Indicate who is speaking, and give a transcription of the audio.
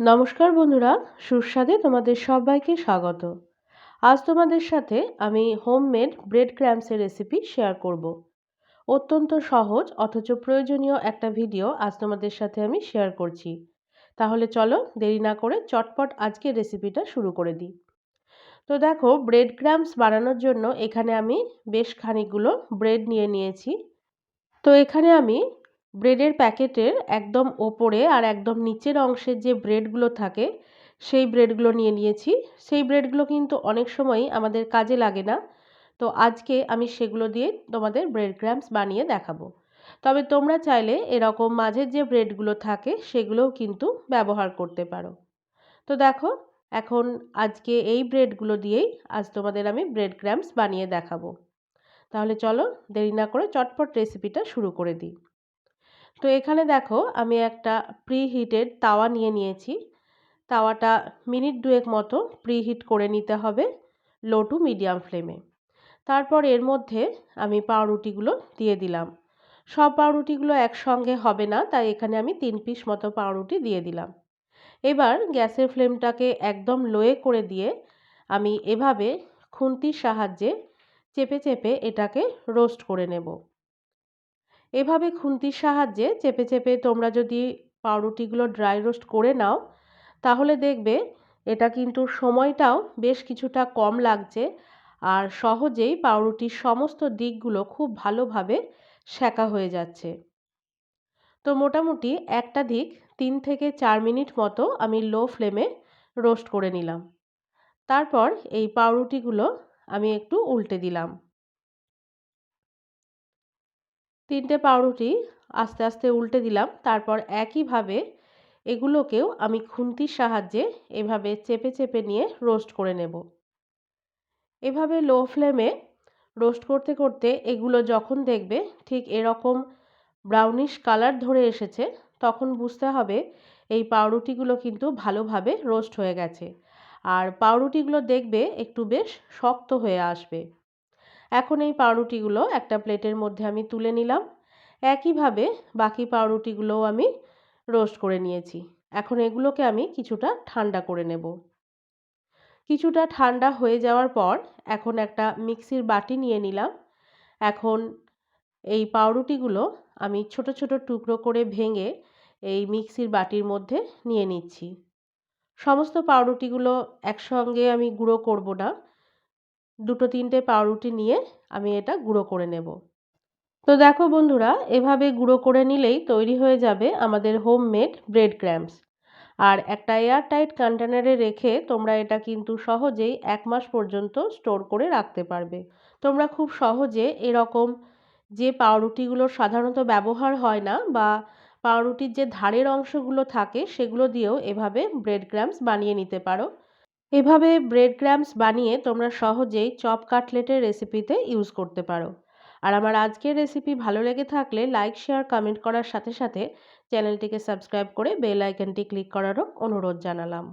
Speaker 1: নমস্কার বন্ধুরা, সুস্বাদে তোমাদের সবাইকে স্বাগত। আজ তোমাদের সাথে আমি হোমমেড ব্রেড ক্র্যাম্পসের রেসিপি শেয়ার করব। অত্যন্ত সহজ অথচ প্রয়োজনীয় একটা ভিডিও আজ তোমাদের সাথে আমি শেয়ার করছি। তাহলে চলো দেরি না করে চটপট আজকের রেসিপিটা শুরু করে দিই। তো দেখো, ব্রেড ক্র্যাম্পস বানানোর জন্য এখানে আমি বেশ খানিকগুলো ব্রেড নিয়ে নিয়েছি। তো এখানে আমি ব্রেডের প্যাকেটের একদম ওপরে আর একদম নিচের অংশের যে ব্রেডগুলো থাকে, সেই ব্রেডগুলো নিয়ে নিয়েছি। সেই ব্রেডগুলো কিন্তু অনেক সময়ই আমাদের কাজে লাগে না। তো আজকে আমি সেগুলো দিয়ে তোমাদের ব্রেড ক্র্যাম্পস বানিয়ে দেখাবো। তবে তোমরা চাইলে এরকম মাঝের যে ব্রেডগুলো থাকে, সেগুলোও কিন্তু ব্যবহার করতে পারো। তো দেখো, এখন আজকে এই ব্রেডগুলো দিয়েই আজ তোমাদের আমি ব্রেড ক্র্যাম্পস বানিয়ে দেখাবো। তাহলে চলো দেরি না করে চটপট রেসিপিটা শুরু করে দিই। তো এখানে দেখো আমি একটা প্রি হিটেড তাওয়া নিয়ে নিয়েছি। তাওয়াটা মিনিট দুয়েক মতো প্রি হিট করে নিতে হবে লো টু মিডিয়াম ফ্লেমে তারপর এর মধ্যে আমি পাউরুটিগুলো দিয়ে দিলাম। সব পাউরুটিগুলো একসঙ্গে হবে না, তাই এখানে আমি তিন পিস মতো পাউরুটি দিয়ে দিলাম। এবার গ্যাসের ফ্লেমটাকে একদম লোয়ে করে দিয়ে আমি এভাবে খুন্তির সাহায্যে চেপে চেপে এটাকে রোস্ট করে নেব। এভাবে খুন্তির সাহায্যে চেপে চেপে তোমরা যদি পাউরুটিগুলো ড্রাই রোস্ট করে নাও, তাহলে দেখবে এটা কিন্তু সময়টাও বেশ কিছুটা কম লাগছে আর সহজেই পাউরুটির সমস্ত দিকগুলো খুব ভালোভাবে সেকা হয়ে যাচ্ছে। তো মোটামুটি একটা দিক তিন থেকে চার মিনিট মতো আমি লো ফ্লেমে রোস্ট করে নিলাম। তারপর এই পাউরুটিগুলো আমি একটু উল্টে দিলাম। তিনটে পাউরুটি আস্তে আস্তে উল্টে দিলাম। তারপর একইভাবে এগুলোকেও আমি খুন্তির সাহায্যে এভাবে চেপে চেপে নিয়ে রোস্ট করে নেব। এভাবে লো ফ্লেমে রোস্ট করতে করতে এগুলো যখন দেখবে ঠিক এরকম ব্রাউনিশ কালার ধরে এসেছে, তখন বুঝতে হবে এই পাউরুটিগুলো কিন্তু ভালোভাবে রোস্ট হয়ে গেছে। আর পাউরুটিগুলো দেখবে একটু বেশ শক্ত হয়ে আসবে। এখন এই পাউরুটিগুলো একটা প্লেটের মধ্যে আমি তুলে নিলাম। একইভাবে বাকি পাউরুটিগুলোও আমি রোস্ট করে নিয়েছি। এখন এগুলোকে আমি কিছুটা ঠান্ডা করে নেব। কিছুটা ঠান্ডা হয়ে যাওয়ার পর এখন একটা মিক্সির বাটি নিয়ে নিলাম। এখন এই পাউরুটিগুলো আমি ছোট ছোট টুকরো করে ভেঙে এই মিক্সির বাটির মধ্যে নিয়ে নিচ্ছি। সমস্ত পাউরুটিগুলো একসঙ্গে আমি গুঁড়ো করব না। দুটো তিনটে পাউরুটি নিয়ে আমি এটা গুঁড়ো করে নেব। তো দেখো বন্ধুরা, এভাবে গুঁড়ো করে নিলেই তৈরি হয়ে যাবে আমাদের হোমমেড ব্রেড ক্র্যাম্পস আর একটা এয়ার টাইট কন্টেনারে রেখে তোমরা এটা কিন্তু সহজেই এক মাস পর্যন্ত স্টোর করে রাখতে পারবে। তোমরা খুব সহজে এরকম যে পাউরুটিগুলো সাধারণত ব্যবহার হয় না বা পাউরুটির যে ধারের অংশগুলো থাকে সেগুলো দিয়েও এভাবে ব্রেড ক্র্যাম্পস বানিয়ে নিতে পারো। এভাবে ব্রেড ক্র্যাম্পস বানিয়ে তোমরা সহজেই চপ কাটলেটের রেসিপিতে ইউজ করতে পারো। আর আমার আজকের রেসিপি ভালো লেগে থাকলে লাইক শেয়ার কমেন্ট করার সাথে সাথে চ্যানেলটিকে সাবস্ক্রাইব করে বেল আইকনটি ক্লিক করারও অনুরোধ জানালাম।